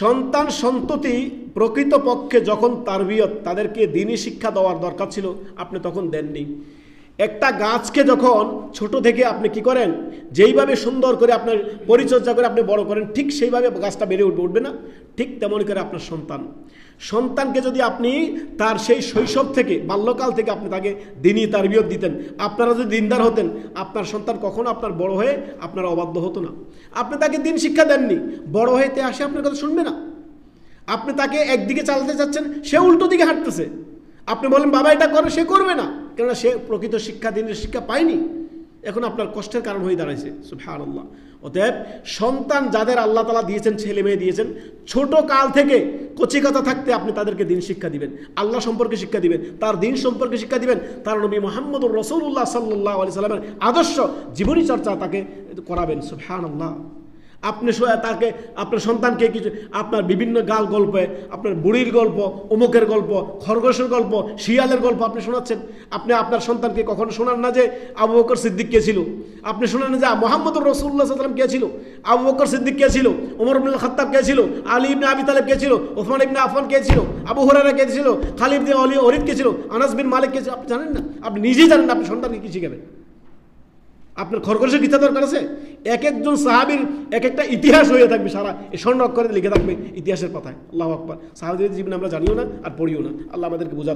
সন্তান সন্ততি প্রকৃতপক্ষে যখন তারবিয়ত তাদেরকে দিনই শিক্ষা দেওয়ার দরকার ছিল আপনি তখন দেননি। একটা গাছকে যখন ছোট থেকে আপনি কি করেন, যেইভাবে সুন্দর করে আপনার পরিচর্যা করে আপনি বড় করেন, ঠিক সেইভাবে গাছটা বেড়ে উঠবে উঠবে না? ঠিক তেমনই করে আপনার সন্তান। সন্তানকে যদি আপনি তার সেই শৈশব থেকে, বাল্যকাল থেকে আপনি তাকে দিনই তারবিয়ত দিতেন, আপনারা যদি দিনদার হতেন, আপনার সন্তান কখনো আপনার বড় হয়ে আপনার অবাধ্য হতো না। আপনি তাকে দিন শিক্ষা দেননি, বড় হয়ে তে আসে আপনার কথা শুনবে না। আপনি তাকে একদিকে চালাতে চাচ্ছেন, সে উল্টো দিকে হাঁটতেছে। আপনি বলেন, বাবা, এটা করে, সে করবে না। কেননা সে প্রকৃত শিক্ষা দিনের শিক্ষা পায়নি। এখন আপনার কষ্টের কারণ হয়ে দাঁড়াইছে। সুফান আল্লাহ অতএব সন্তান যাদের আল্লাহ তালা দিয়েছেন, ছেলে মেয়ে দিয়েছেন, ছোট কাল থেকে কচিকাতা থাকতে আপনি তাদেরকে দিন শিক্ষা দিবেন। আল্লাহ সম্পর্কে শিক্ষা দিবেন, তার দিন সম্পর্কে শিক্ষা দিবেন, তার নবী মোহাম্মদ রসুল্লাহ সাল্লাহ আলি সাল্লামের আদর্শ জীবনী চর্চা তাকে করাবেন। সুফান আল্লাহ আপনি তাকে, আপনার সন্তানকে কিছু, আপনার বিভিন্ন গাল গল্পে, আপনার বুড়ির গল্প, অমুকের গল্প, খরগোশের গল্প, শিয়ালের গল্প আপনি শোনাচ্ছেন। আপনি আপনার সন্তানকে কখনো শোনান না যে আবু বকর সিদ্দিক কে ছিল? আপনি শোনান না যে মোহাম্মদুর রসুল্লাহ সাল্লাম কে ছিল? আবু বকর সিদ্দিক কে ছিল? ওমর ইবনুল খাত্তাব কে ছিল? আলী ইবনে আবি তালেব কে ছিল? ওসমান ইবনে আফান কে ছিল? আবু হুরারা কে ছিল? খালিদ অলি অরিদ কে ছিল? আনাস বিন মালিক কে ছিল? আপনি জানেন না? আপনি নিজেই জানেন না আপনি সন্তানকে কি শিখাবেন? আপনার খরগোশের গীতা দরকার আছে? এক একজন সাহাবির এক একটা ইতিহাস হয়ে থাকবে, সারা এই স্বর্ণ অক্ষরে লিখে থাকবে ইতিহাসের পাতায়। আল্লাহ আকবর। সাহাবিদের জীবনে আমরা জানিও না আর পড়িও না। আল্লাহ আমাদেরকে বোঝা